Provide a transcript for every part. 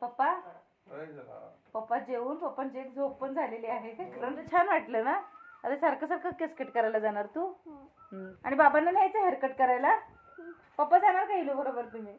पप्पा? पप्पा जेवून पप्पांची एक झोप पण झालेली आहे. म्हणजे छान वाटलं ना? आता सारखं सारखं केस कट करायला जाणार तू? हम्म. आणि बाबांना न्यायचं हेअरकट करायला? पप्पा जाणार का इलो बरोबर तुम्ही?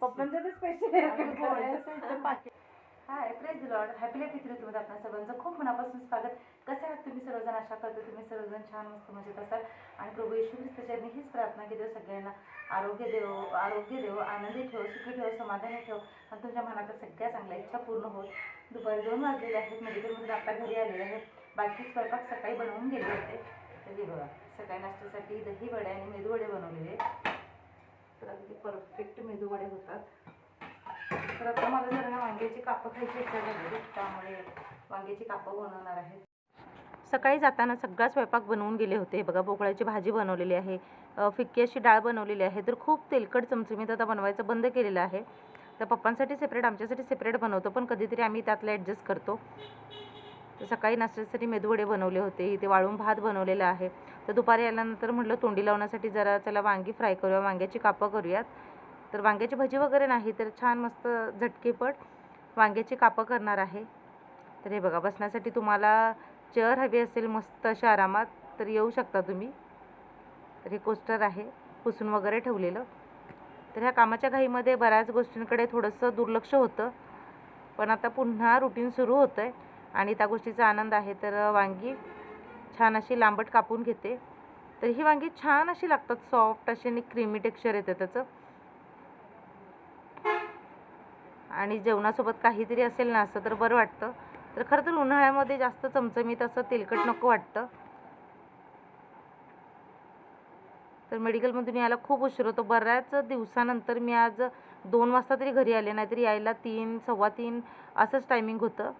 पप्पांचं तर स्पेशल हेअरकट करायचं. Hi praise Lord happy life इथे तुम्ही आपल्या सर्वांचं. खूप मनापासून स्वागत. कसे आहात तुम्ही सर्वजण? आशा करतो तुम्ही सर्वजण छान मस्त मजेत असाल. आणि प्रभू येशू ख्रिस्ताच्या मी हीच प्रार्थना की देव सगळ्यांना आरोग्य देव आरोग्य देव आनंदी ठेव सुखी ठेव समाधानी ठेव. आणि तुमच्या मनात सगळ्या चांगल्या इच्छा पूर्ण होत. दुपारी दोन वाजलेले आहेत. मेडिकलमधून आता घरी आलेले आहेत. बाकी स्वयंपाक सकाळी बनवून गेले होते. तरी बघा सकाळी नाश्त्यासाठी दही वडे आणि मेदूवडे बनवलेले तर अगदी परफेक्ट मेदूवडे होतात. तर आता मला जरा वांग्याची कापं खायची इच्छा झाली त्यामुळे वांग्याची कापं बनवणार आहे. सकाळी जाताना सगळा स्वयंपाक बनवून गेले होते. बघा पोकळ्याची भाजी बनवलेली आहे फिक्की अशी डाळ बनवलेली आहे. तर खूप तेलकट चमचमीत आता बनवायचं बंद केलेलं आहे. तर पप्पांसाठी सेपरेट आमच्यासाठी सेपरेट बनवतो पण कधीतरी आम्ही त्यातलं ॲडजस्ट करतो. तर सकाळी नाश्त्यासाठी मेदूवडे बनवले होते इथे वाळून भात बनवलेला आहे. तर दुपारी आल्यानंतर म्हटलं तोंडी लावण्यासाठी जरा चला वांगी फ्राय करूया वांग्याची कापं करूयात. तर वांग्याची भजी वगैरे नाही तर छान मस्त झटकेपट वांग्याची कापं करणार आहे. तर हे बघा बसण्यासाठी तुम्हाला चेअर हवी असेल मस्त अशा आरामात तर येऊ शकता तुम्ही. तर हे कोस्टर आहे पुसून वगैरे ठेवलेलं. तर ह्या कामाच्या घाईमध्ये बऱ्याच गोष्टींकडे थोडंसं दुर्लक्ष होतं. पण आता पुन्हा रुटीन सुरू होतं आहे आणि त्या गोष्टीचा आनंद आहे. तर वांगी छान अशी लांबट कापून घेते. तर ही वांगी छान अशी लागतात सॉफ्ट अशी आणि क्रीमी टेक्स्चर येतं त्याचं. आणि जेवणासोबत काहीतरी असेल ना असं तर बरं वाटतं. तर खरं तर उन्हाळ्यामध्ये जास्त चमचमीत असं तेलकट नको वाटतं. तर मेडिकलमधून यायला खूप उशीर होतो. बऱ्याच दिवसानंतर मी आज दोन वाजता तरी घरी आले नाहीतरी यायला तीन सव्वा तीन असंच टायमिंग होतं.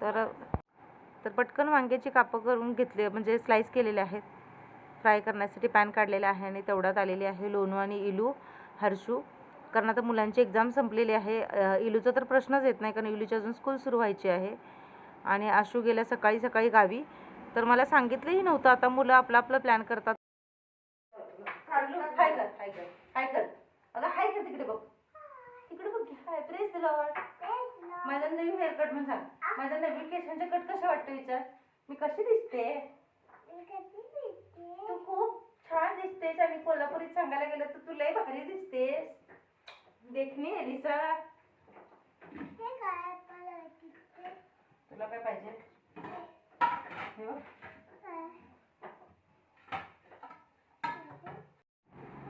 तर तर पटकन वांग्याची कापं करून घेतले म्हणजे स्लाईस केलेले आहेत. फ्राय करण्यासाठी पॅन काढलेला आहे आणि तेवढ्यात आलेली आहे लोणू आणि इलू. हर्षू? कारण आता मुलांची एक्झाम संपलेली आहे. इलूचा तर प्रश्नच येत नाही कारण इलूची अजून स्कूल सुरू व्हायची आहे. आणि आशू गेल्या सकाळी सकाळी गावी. तर मला सांगितलंही नव्हतं आता मुलं आपलं आपलं प्लॅन करतात. हाय कर हाय कर हाय कर. अगं हाय कर तिकडे बघ. तिकडे बघ की, हाय प्रेस लॉर्ड. माझा नवीन हेअरकट म्हणून सांग. माझा नवीन केसांचा कट कसा वाटतो विचार मी कशी दिसते? तू खूप छान दिसतेस. आणि कोल्हापुरीत सांगायला गेलं तर तू लय भारी दिसतेस. देखणी एलिसा तुला काय पाहिजे? हे.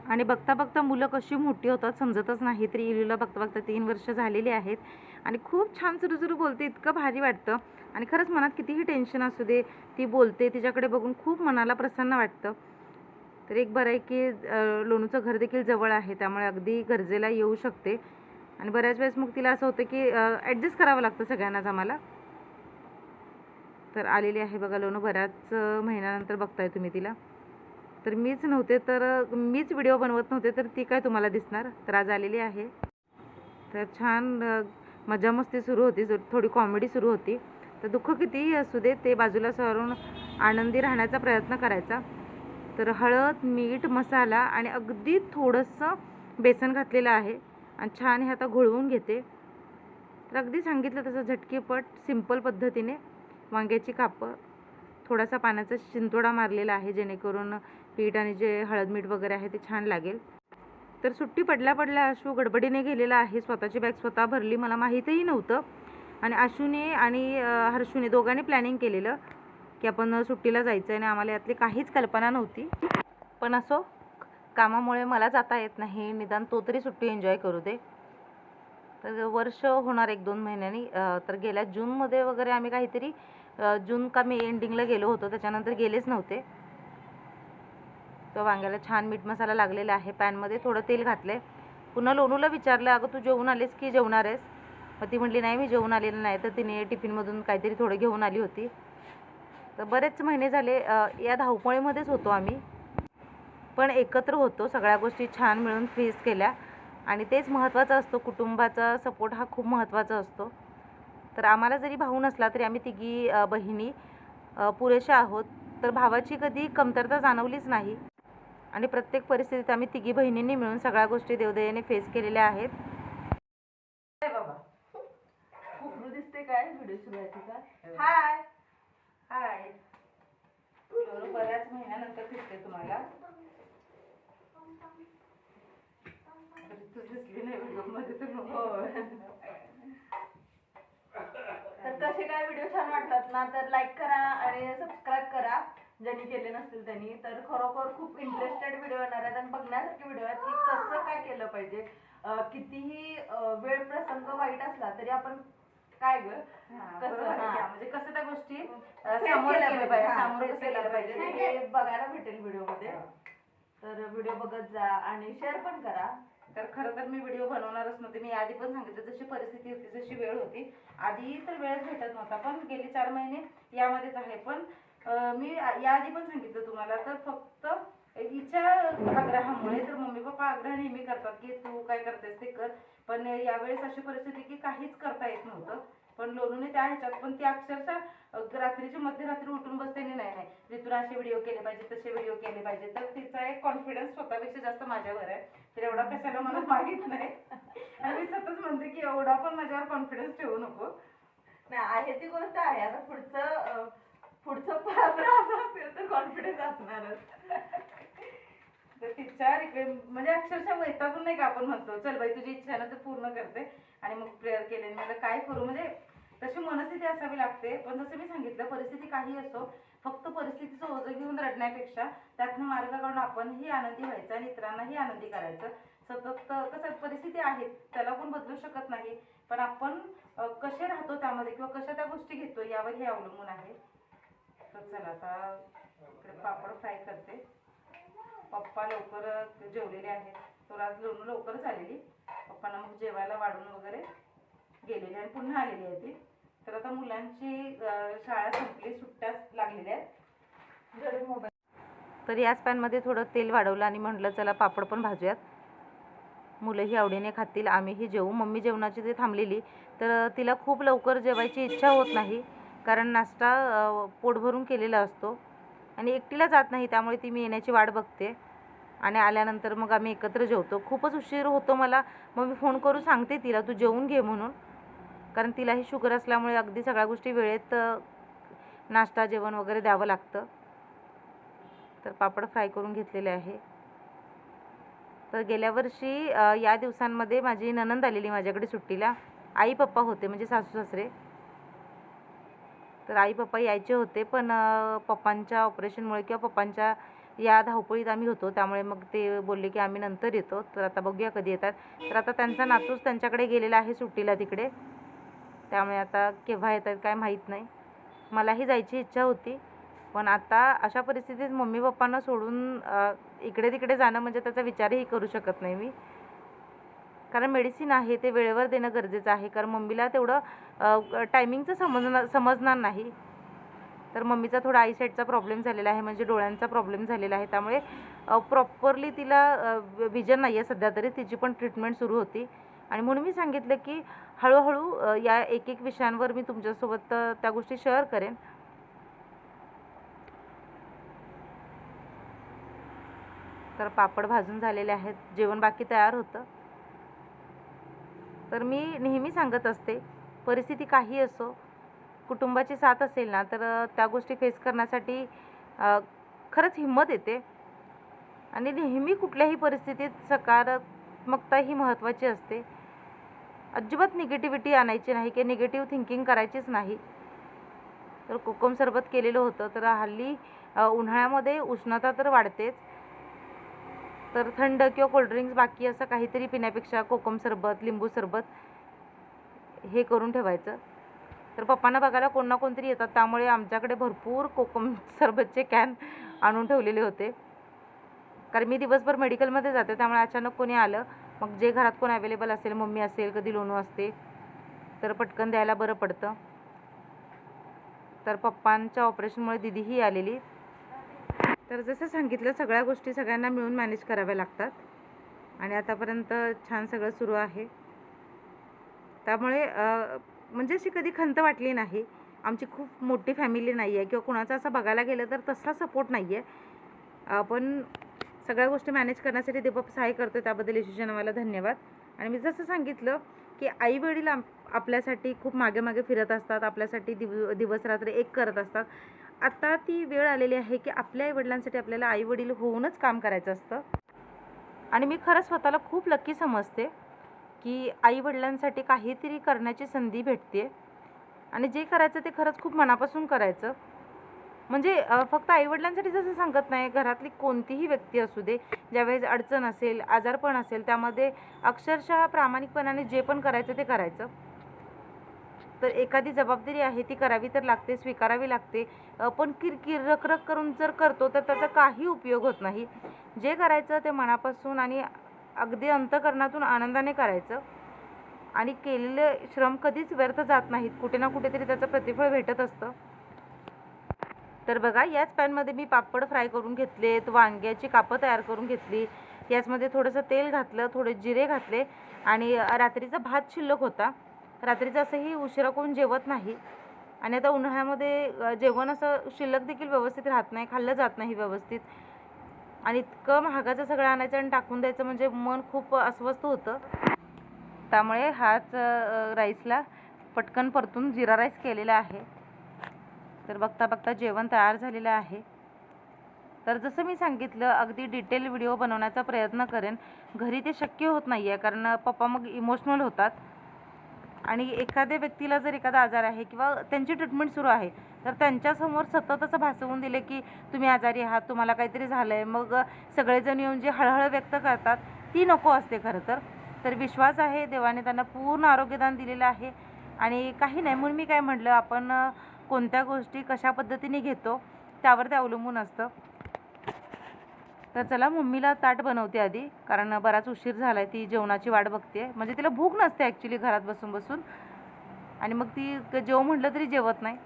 आणि बघता बघता मुलं कशी मोठी होतात समजतच नाही तरी इलूला बघता बघता तीन वर्ष झालेली आहेत. आणि खूप छान सुरू सुरू बोलते इतकं भारी वाटतं. आणि खरंच मनात कितीही टेन्शन असू दे ती बोलते तिच्याकडे बघून खूप मनाला प्रसन्न वाटतं. तर एक बरं आहे की लोणूचं घर देखील जवळ आहे त्यामुळे अगदी गरजेला येऊ शकते. आणि बऱ्याच वेळेस मग तिला असं होतं की ॲडजस्ट करावं लागतं सगळ्यांनाच आम्हाला. तर आलेली आहे बघा लोणू बऱ्याच महिन्यानंतर बघताय तुम्ही तिला. तर मीच नव्हते तर मीच व्हिडिओ बनवत नव्हते तर ती काय तुम्हाला दिसणार? तर आज आलेली आहे. तर छान मजा मस्ती सुरू होती थोडी कॉमेडी सुरू होती. तर दुःख कितीही असू दे ते बाजूला सरून आनंदी राहण्याचा प्रयत्न करायचा. तर हळद मीठ मसाला आणि अगदी थोडंसं बेसन घातलेलं आहे. आणि छान हे आता घोळवून घेते. तर अगदी सांगितलं तसं झटकीपट सिंपल पद्धतीने वांग्याची कापं. थोडासा पाण्याचा शिंतोडा मारलेला आहे जेणेकरून पीठ आणि जे हळद मीठ वगैरे आहे ते छान लागेल. तर सुट्टी पडल्या पडल्या अशू गडबडीने गेलेला आहे. स्वतःची बॅग स्वतः भरली मला माहीतही नव्हतं. आणि आशूने आणि हर्षूने दोघांनी प्लॅनिंग केलेलं. की आपण सुट्टीला जायचं आहे आणि आम्हाला यातली काहीच कल्पना नव्हती. पण असो कामामुळे मला जाता येत नाही. निदान तो तरी सुट्टी एन्जॉय करू दे. तर वर्ष होणार एक दोन महिन्यांनी. तर गेल्या जूनमध्ये वगैरे आम्ही काहीतरी जून का मी एंडिंगला गेलो होतो. त्याच्यानंतर गेलेच नव्हते. तर वांग्याला छान मीठ मसाला लागलेला आहे. पॅनमध्ये थोडं तेल घातलं पुन्हा लोणूला विचारलं अगं तू जेवून आलीस की जेवणार आहेस? मग ती म्हटली नाही मी जेवून आलेलं नाही. तर तिने टिफिनमधून काहीतरी थोडं घेऊन आली होती. तर बरेच महिने झाले या धावपळीमध्येच होतो आम्ही. पण एकत्र होतो सगळ्या गोष्टी छान मिळून फेस केल्या. आणि तेच महत्त्वाचं असतो कुटुंबाचा सपोर्ट हा खूप महत्त्वाचा असतो. तर आम्हाला जरी भाऊ नसला तरी आम्ही तिघी बहिणी पुरेशा आहोत. तर भावाची कधी कमतरता जाणवलीच नाही. आणि प्रत्येक परिस्थितीत आम्ही तिघी बहिणींनी मिळून सगळ्या गोष्टी देवदयाने फेस केलेल्या आहेत. बाबा. दिसते काय? व्हिडिओ सुरू आहे हाय. हाय बऱ्याच महिन्यानंतर दिसते तुम्हाला. तू दिसली नाही व्हिडिओमध्ये हो. तर तर कसे काय व्हिडिओ छान वाटतात ना तर लाईक करा आणि सबस्क्राईब करा. ज्यांनी केले नसतील त्यांनी. तर खरोखर खूप इंटरेस्टेड व्हिडिओ येणार आहेत आणि बघण्यासारखे व्हिडिओ आहेत की कसं काय केलं पाहिजे. कितीही वेळ प्रसंग वाईट असला तरी आपण काय ग? बरोबर आहे. की. म्हणजे कसं त्या गोष्टी? अं, Face सामोरं केलं पाहिजे, पाहिजे. हा, सामोरं face कसं केल्या केलं पाहिजे? पाहिजे. हे बघायला भेटेल व्हिडिओमध्ये तर व्हिडिओ बघत जा आणि शेअर पण करा. तर खरं तर मी व्हिडिओ बनवणारच नव्हते. मी आधी पण सांगितलं जशी परिस्थिती होती जशी वेळ होती. आधी तर वेळच भेटत नव्हता पण गेली चार महिने यामध्येच आहे. पण अं, मी आ- याआधी पण सांगितलं तुम्हाला तर फक्त हिच्या आग्रहामुळे तर मम्मी पप्पा आग्रह नेहमी करतात की तू काय करतेस ते कर. पण यावेळेस अशी परिस्थिती की काहीच करता येत नव्हतं. पण लोणूने त्या ह्याच्यात पण ती अक्षरशः रात्रीची मध्यरात्री उठून बसते आणि नाही नाही. ऋतून असे व्हिडिओ केले पाहिजे तसे व्हिडिओ केले पाहिजे तर तिचा एक कॉन्फिडन्स स्वतःपेक्षा जास्त माझ्यावर आहे. तर एवढा कशाला मला माहीत नाही. आणि मी सतत म्हणते की एवढा पण माझ्यावर कॉन्फिडन्स ठेवू नको. नाही आहे ती गोष्ट आहे. आता पुढचं पुढचं पात्र असं असेल तर कॉन्फिडन्स असणारच. तर तिच्या रिक्वेस्ट म्हणजे अक्षरशः वैतागून नाही का आपण म्हणतो चल बाई तुझी इच्छा आहे ना तर पूर्ण करते. आणि मग प्रेयर केले मला काय करू? म्हणजे तशी मनस्थिती असावी लागते. पण जसं मी सांगितलं परिस्थिती काही असो फक्त परिस्थितीचं ओझं घेऊन रडण्यापेक्षा त्यातनं मार्ग काढून आपणही आनंदी व्हायचं आणि इतरांनाही आनंदी करायचं. सतत कसं परिस्थिती आहे त्याला कोण बदलू शकत नाही. पण आपण कसे राहतो त्यामध्ये किंवा कशा त्या गोष्टी घेतो यावर हे अवलंबून आहे. तर चला आता इकडे पापड फ्राय करते. पप्पा लवकर जेवलेले आहेत. तर आज लोणू लवकरच आलेली. पप्पांना मग जेवायला वाढून वगैरे गेलेली आणि पुन्हा आलेली आहे ती. तर आता मुलांची शाळा संपली सुट्ट्या लागलेल्या आहेत. घरी मोबाईल तर याच पॅनमध्ये थोडं तेल वाढवलं आणि म्हटलं चला पापड पण भाजूयात. मुलंही आवडीने खातील आम्हीही जेवू. मम्मी जेवणाची ते थांबलेली. तर तिला खूप लवकर जेवायची इच्छा होत नाही. कारण नाश्ता पोट भरून केलेला असतो. आणि एकटीला जात नाही त्यामुळे ती मी येण्याची वाट बघते. आणि आल्यानंतर मग आम्ही एकत्र जेवतो. खूपच उशीर होतो मला. मग मी फोन करून सांगते तिला तू जेवून घे म्हणून. कारण तिलाही शुगर असल्यामुळे अगदी सगळ्या गोष्टी वेळेत नाश्ता जेवण वगैरे द्यावं लागतं. तर पापड फ्राय करून घेतलेले आहे. तर गेल्या वर्षी या दिवसांमध्ये माझी ननंद आलेली माझ्याकडे सुट्टीला. आई पप्पा होते म्हणजे सासू सासरे तर आई पप्पा यायचे होते पण पप्पांच्या ऑपरेशनमुळे किंवा पप्पांच्या या धावपळीत आम्ही होतो. त्यामुळे मग ते बोलले की आम्ही नंतर येतो. तर आता बघूया कधी येतात. तर आता त्यांचा नातूच त्यांच्याकडे गेलेला आहे सुट्टीला तिकडे. त्यामुळे आता केव्हा येतात काय माहीत नाही. मलाही जायची इच्छा होती. पण आता अशा परिस्थितीत मम्मी पप्पांना सोडून इकडे तिकडे जाणं म्हणजे त्याचा विचारही करू शकत नाही मी. कारण मेडिसिन आहे ते वेळेवर देणं गरजेचं आहे. कारण मम्मीला तेवढं टायमिंगचं समजणार समजणार नाही. तर मम्मीचा थोडा आयसाईटचा प्रॉब्लेम झालेला आहे म्हणजे डोळ्यांचा प्रॉब्लेम झालेला आहे. त्यामुळे प्रॉपरली तिला विजन नाही आहे सध्या तरी. तिची पण ट्रीटमेंट सुरू होती. आणि म्हणून मी सांगितलं की हळूहळू या एक एक विषयांवर मी तुमच्यासोबत त्या गोष्टी शेअर करेन. तर पापड भाजून झालेले आहेत. जेवण बाकी तयार होतं. तर मी नेहमी सांगत असते परिस्थिती काही असो कुटुंबाची साथ असेल ना तर त्या गोष्टी फेस करण्यासाठी खरंच हिंमत येते. आणि नेहमी कुठल्याही परिस्थितीत सकारात्मकता ही महत्त्वाची असते. अजिबात निगेटिव्हिटी आणायची नाही किंवा निगेटिव्ह थिंकिंग करायचीच नाही. तर कोकम सरबत केलेलं होतं तर हल्ली उन्हाळ्यामध्ये उष्णता तर वाढतेच. तर थंड किंवा कोल्ड्रिंक्स बाकी असं काहीतरी पिण्यापेक्षा कोकम सरबत लिंबू सरबत हे करून ठेवायचं. तर पप्पांना बघायला कोण ना कोणतरी येतात. त्यामुळे आमच्याकडे भरपूर कोकम सरबतचे कॅन आणून ठेवलेले होते. कारण मी दिवसभर मेडिकलमध्ये जाते त्यामुळे अचानक कोणी आलं मग जे घरात कोण अवेलेबल असेल मम्मी असेल कधी लोणू असते तर पटकन द्यायला बरं पडतं. तर पप्पांच्या ऑपरेशनमुळे दिदीही आलेली. तर जसं सांगितलं सगळ्या गोष्टी सगळ्यांना मिळून मॅनेज कराव्या लागतात. आणि आतापर्यंत छान सगळं सुरू आहे. त्यामुळे म्हणजे अशी कधी खंत वाटली नाही. आमची खूप मोठी फॅमिली नाही आहे किंवा कुणाचा असं बघायला गेलं तर तसा सपोर्ट नाही आहे. आपण सगळ्या गोष्टी मॅनेज करण्यासाठी दीपक सहाय्य करतो त्याबद्दल येशूच्या मला धन्यवाद. आणि मी जसं सांगितलं की आई वडील आपल्यासाठी खूप मागे मागे फिरत असतात आपल्यासाठी दिव दिवस रात्र एक करत असतात. आता ती वेळ आलेली आहे की आपल्या आई वडिलांसाठी आपल्याला आई वडील होऊनच काम करायचं असतं. आणि मी खरं स्वतःला खूप लक्की समजते की आई वडिलांसाठी काहीतरी करण्याची संधी भेटते आणि जे करायचं ते खरंच खूप मनापासून करायचं. म्हणजे फक्त आईवडिलांसाठी जसं सांगत नाही. घरातली कोणतीही व्यक्ती असू दे ज्यावेळेस अडचण असेल आजारपण असेल त्यामध्ये अक्षरशः प्रामाणिकपणाने जे पण करायचं ते करायचं. तर एखादी जबाबदारी आहे ती करावी तर लागते स्वीकारावी लागते. पण किरकिर रखरख करून जर करतो तर त्याचा काही उपयोग होत नाही. जे करायचं ते मनापासून आणि अगदी अंतकरणातून आनंदाने करायचं. आणि केलेले श्रम कधीच व्यर्थ जात नाहीत. कुठे ना कुठेतरी त्याचं प्रतिफळ भेटत असतं. तर बघा याच पॅनमध्ये मी पापड फ्राय करून घेतलेत वांग्याची कापं तयार करून घेतली. याचमध्ये थोडंसं तेल घातलं थोडे जिरे घातले आणि रात्रीचा भात शिल्लक होता. रात्रीचं असंही उशिरा कोण जेवत नाही. आणि आता उन्हाळ्यामध्ये जेवण असं शिल्लक देखील व्यवस्थित राहत नाही खाल्लं जात नाही व्यवस्थित. आणि इतकं महागाचं सगळं आणायचं आणि टाकून द्यायचं म्हणजे मन खूप अस्वस्थ होतं. त्यामुळे हाच राईसला पटकन परतून जिरा राईस केलेला आहे. तर बघता बघता जेवण तयार झालेलं आहे. तर जसं मी सांगितलं अगदी डिटेल व्हिडिओ बनवण्याचा प्रयत्न करेन. घरी ते शक्य होत नाही आहे कारण पप्पा मग इमोशनल होतात. आणि एखाद्या व्यक्तीला जर एखादा आजार आहे किंवा त्यांची ट्रीटमेंट सुरू आहे तर त्यांच्यासमोर सतत असं भासवून दिले की तुम्ही आजारी आहात तुम्हाला काहीतरी झालं आहे मग सगळेजण येऊन जे हळहळ व्यक्त करतात ती नको असते खरं तर. तर विश्वास आहे देवाने त्यांना पूर्ण आरोग्यदान दिलेलं आहे. आणि काही नाही म्हणून मी काय म्हटलं आपण कोणत्या गोष्टी कशा पद्धतीने घेतो त्यावर ते अवलंबून असतं. तर चला मम्मीला ताट बनवते आधी कारण बराच उशीर झाला आहे ती जेवणाची वाट बघते म्हणजे तिला भूक नसते ॲक्च्युली घरात बसून बसून आणि मग ती क- जेव म्हटलं तरी जेवत नाही.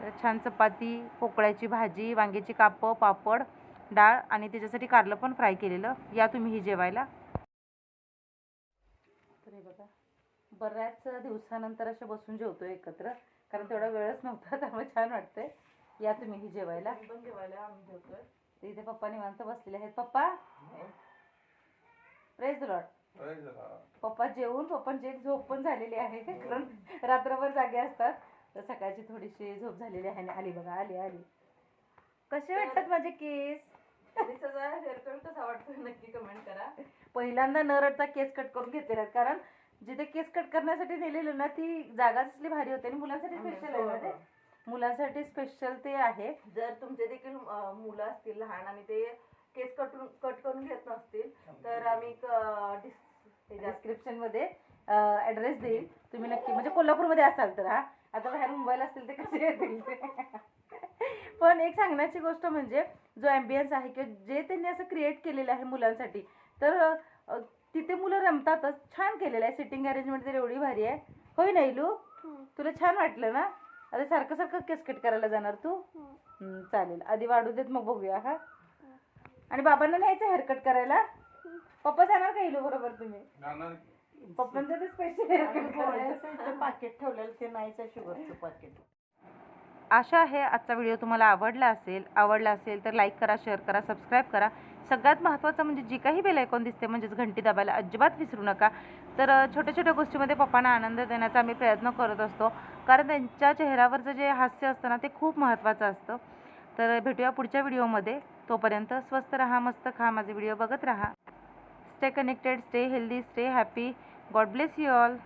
तर छान चपाती पोकळ्याची भाजी वांग्याची कापं पापड डाळ आणि त्याच्यासाठी कारलं पण फ्राय केलेलं. या तुम्ही ही जेवायला तर हे बघा बऱ्याच दिवसानंतर असे बसून जेवतो एकत्र कारण तेवढा वेळच नव्हता त्यामुळे छान वाटतंय. या जेवायला. पण जेवायला आम्ही जेवतोय. ते इथे पप्पा निवांत बसलेले आहेत. पप्पा? प्रेज लॉट पप्पा जेवून पप्पांची एक झोप पण झालेली आहे कारण रात्रभर जागे असतात. तर सकाळची थोडीशी झोप झालेली आहे आणि आली बघा आली आली. कसे वाटतात माझे केस? हेअरकट कसा वाटतोय नक्की कमेंट करा. पहिल्यांदा न रडता केस कट करून घेतलेले आहेत कारण जिथे केस कट करण्यासाठी नेलेलं ना ती जागाच असली भारी होते आणि मुलांसाठी स्पेशल आहे ना ते? मुलांसाठी स्पेशल ते आहे. जर तुमचे देखील मुलं असतील लहान आणि ते केस कटून कट करून घेत नसतील तर आम्ही डिस्क्रिप्शनमध्ये ऍड्रेस देईल. तुम्ही नक्की म्हणजे कोल्हापूरमध्ये असाल तर हा. आता बाहेर मुंबईला असतील ते कसे येतील पण एक सांगण्याची गोष्ट म्हणजे जो ॲम्बियन्स आहे किंवा जे त्यांनी असं क्रिएट केलेलं आहे मुलांसाठी तर तिथे मुलं रमतातच. छान केलेलं आहे. सिटिंग अरेंजमेंट तर एवढी भारी आहे. होय ना इलू तुला छान वाटलं ना? आता सारखं सारखं केस कट करायला जाणार तू? हम्म, चालेल. आधी वाढू देत मग बघूया हा? आणि बाबांना न्यायचं हेअरकट करायला? पप्पा जाणार का इलू बरोबर तुम्ही? पप्पांचं ते स्पेशल हेअरकट करायचं. पाकिट ठेवलेलं ते नाहीचं शुगरचं पाकिट आशा आहे आजचा व्हिडिओ तुम्हाला आवडला असेल. आवडला असेल तर लाईक करा शेअर करा सबस्क्राईब करा. सगळ्यात महत्त्वाचं म्हणजे जी काही बेल आयकॉन दिसते म्हणजेच घंटी दाबायला अजिबात विसरू नका. तर छोट्या छोट्या गोष्टीमध्ये पप्पांना आनंद देण्याचा आम्ही प्रयत्न करत असतो. कारण त्यांच्या चेहऱ्यावरचं जे हास्य असतं ना ते खूप महत्त्वाचं असतं. तर भेटूया पुढच्या व्हिडिओमध्ये. तोपर्यंत स्वस्त राहा मस्त खा. माझे व्हिडिओ बघत राहा. Stay connected stay healthy stay happy God bless you all